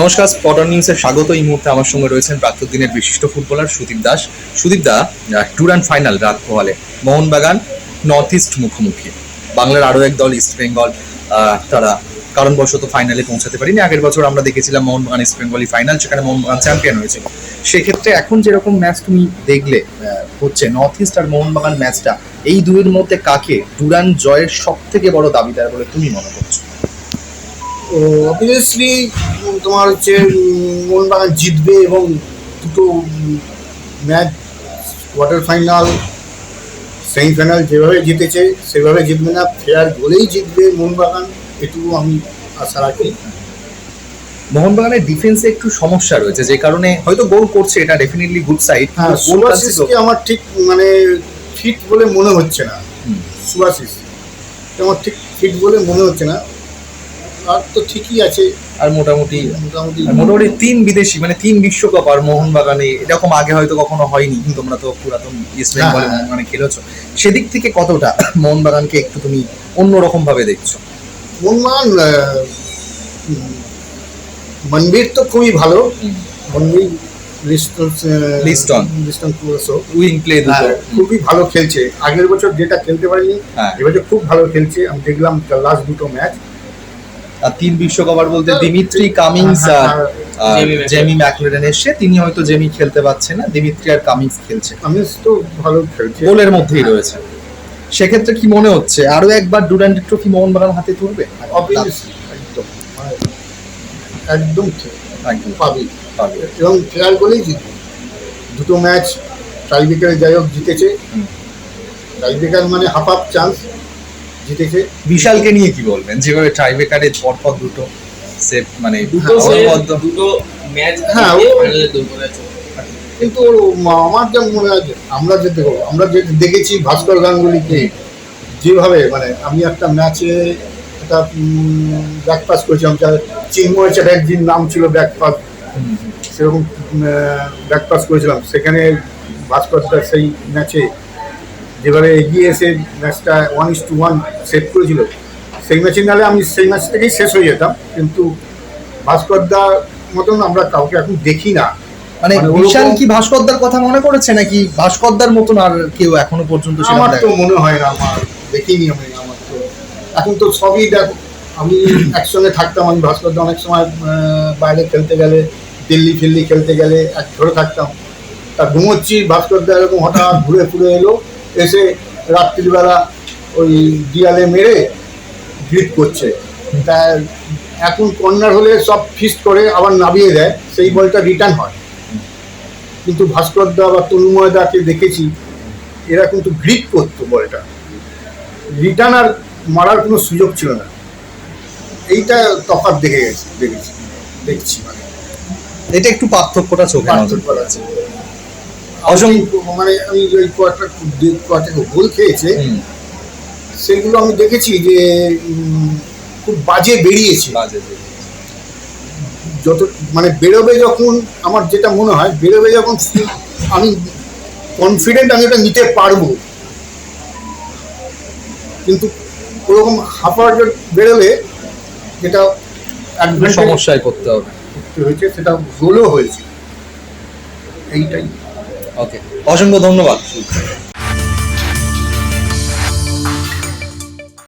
নমস্কার স্পটার নিউজে স্বাগত। এই মুহূর্তে আমার সঙ্গে রয়েছেন প্রাক্তন দিনের বিশিষ্ট footballer Sudip Das. Sudip da Durand final রাত পোহালে মোহনবাগান নর্থ ইস্ট মুখোমুখি। বাংলার আরও এক দল ইস্ট বেঙ্গল তারা কারণবশত ফাইনালে পৌঁছাতে পারিনি। আগের বছর আমরা দেখেছিলাম মোহনবাগান ইস্ট বেঙ্গলি ফাইনাল সেখানে মোহনবাগান চ্যাম্পিয়ন হয়েছিল সেক্ষেত্রে এখন যেরকম ম্যাচ তুমি দেখলে হচ্ছে নর্থ ইস্ট আর মোহনবাগান ম্যাচটা এই দুয়ের মধ্যে কাকে ডুরান জয়ের সব থেকে বড় দাবিদার বলে তুমি মনে করছ? অবভিয়াসলি তোমার হচ্ছে মোহনবাগান জিতবে এবং দুটো ম্যাচ কোয়ার্টার ফাইনাল সেমিফাইনাল যেভাবে জিতেছে সেভাবে জিতবে না। ফেয়ার গোলেই জিতবে মোহনবাগান এটুকু আমি আশা রাখি। মোহনবাগানের ডিফেন্সে একটু সমস্যা রয়েছে যে কারণে হয়তো গোল করছে এটা ডেফিনেটলি গুড সাইড হ্যাঁ সুভাশিসকে আমার ঠিক মানে ফিট বলে মনে হচ্ছে না। সুভাশিস আমার ঠিক ফিট বলে মনে হচ্ছে না। আর তো ঠিকই আছে। আর মোটামুটি মোটামুটি মোটামুটি তিন বিদেশি মানে তিন বিশ্বকাপ আর মোহনবাগানে এরকম আগে হয়তো কখনো হয়নি। তোমরা তো পুরাতন ইস্ট বেঙ্গলে। মোহনবাগানে খেলেছো। সেদিক থেকে কতটা মোহনবাগানকে একটু তুমি অন্যরকম ভাবে দেখছ? মোহনবাগান মনবীর তো খুবই ভালো। মনবীর লিস্টন লিস্টন। উইং প্লে হ্যাঁ, খুবই ভালো খেলছে। আগের বছর যেটা খেলতে পারেনি হ্যাঁ। এবছর খুব ভালো খেলছে। আমি দেখলাম লাস্ট দুটো ম্যাচ তিন বিশ্বকাপ আর বলতে দিমিত্রি কামিংস আর আর জেমি ম্যাকলেন এসে তিনি হয়তো জেমি খেলতে পারছে না দিমিত্রি আর কামিংস খেলছে। আমি তো ভালো খেলছে। গোলের মধ্যেই রয়েছে। সেক্ষেত্রে কি মনে হচ্ছে? আরও একবার ডুরান্ড ট্রফি মোহনবাগান হাতে তুলবে একদম মানে একদম একদম পাবে। পাবে। এবং ফেয়ার গোলেই জিতবে। দুটো ম্যাচ টাইব্রেকারে যাই হোক জিতেছে। টাইব্রেকার মানে হাফ হাফ চান্স জিতেছে বিশালকে নিয়ে কি বলবেন? যেভাবে টাইব্রেকারে পরপর দুটো সেভ মানে দুটো হ্যাঁ। দুটো ম্যাচ হ্যাঁ, কিন্তু আমার যা মনে হয় আমরা যে দেখো আমরা যে দেখেছি ভাস্কর গাঙ্গুলিকে যেভাবে মানে আমি একটা ম্যাচে একটা ব্যাক পাস করেছিলাম যার চিন্ময় চ্যাটার্জির নাম ছিল ব্যাক পাস হুম, সেরকম ব্যাক পাস করেছিলাম। সেখানে ভাস্কর সেই ম্যাচে যেভাবে এগিয়ে এসে ম্যাচটা one is to one set করেছিল সেই ম্যাচে নাহলে আমি সেই ম্যাচ থেকেই শেষ হয়ে যেতাম। কিন্তু ভাস্কর দার মতন আমরা কাউকে এখন দেখি না। মানে মানে বিশাল কি ভাস্করদার কথা মনে করেছে নাকি ভাস্করদার মতন আর কেউ এখনও পর্যন্ত আমার তো মনে হয় না আমার দেখিনি আমি আমার তো এখন তো সবই দেখো আমি একসঙ্গে থাকতাম আমি ভাস্করদা অনেক সময় বাইরে খেলতে গেলে দিল্লি ফিল্লি খেলতে গেলে এক ধরে থাকতাম। তা ঘুমোচ্ছি ভাস্করদা এরকম হঠাৎ ঘুরে ফুরে এলো এসে রাত্রিবেলা ওই দিয়ালে মেরে গ্রিপ করছে। তা এখন কর্নার হলে সব ফিস্ট করে আবার নামিয়ে দেয় সেই বলটা রিটার্ন হয়। কিন্তু ভাস্করদা বা তনুময়দাকে দেখেছি এরা কিন্তু গ্রিপ করতো বলটা। রিটার্ন আর মারার কোনো সুযোগ ছিল না। এইটা তফাৎ দেখে গেছি দেখেছি দেখছি মানে। এটা একটু পার্থক্যটা চোখে পার্থক্য আছে। অসংখ্য- আমি- মানে আমি ওই কোয়ার্টার কোয়ার্টার গোল খেয়েছে। সেগুলো আমি দেখেছি যে খুব বাজে বেরিয়েছে। বাজে যত মানে বেরোবে যখন আমার যেটা মনে হয় বেরোবে যখন আমি কনফিডেন্ট আমি ওটা নিতে পারব। কিন্তু ওরকম হাফার বেরোলে যেটা সমস্যায় করতে হবে। হয়েছে সেটা গোলও হয়েছে। এইটাই। ওকে অসংখ্য ধন্যবাদ।